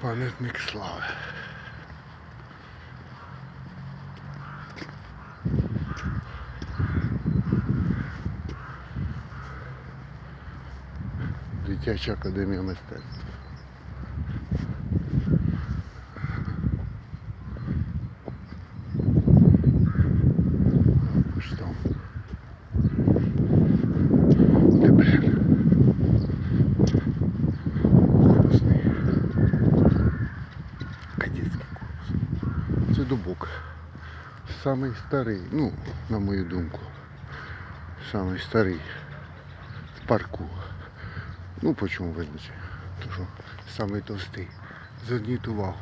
Пам'ятник слави. Дитяча академія мистецтв. ДБР. Кадетський корпус. Це дубок. Самий старий, ну, на мою думку. Самий старий в парку. Ну, по чому визначаю? Тому що самий товстий. Зверніть увагу.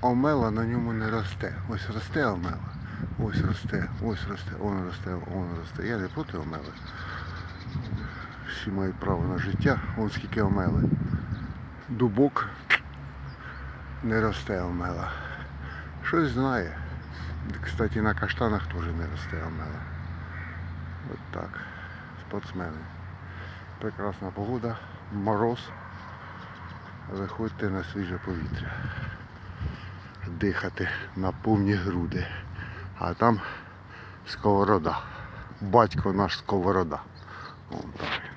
Омела на ньому не росте. Ось росте омела. Ось росте, ось росте, он росте, он росте. Я не проти омели. Всі мають право на життя. Ось скільки омели. Дубок не росте омела. Щось знає. Кстати, на каштанах теж не росте омела. От так. Спортсмени. Прекрасна погода, мороз. Виходьте на свіже повітря. Дихати на повні груди. А там сковорода. Батько наш сковорода. Вон там.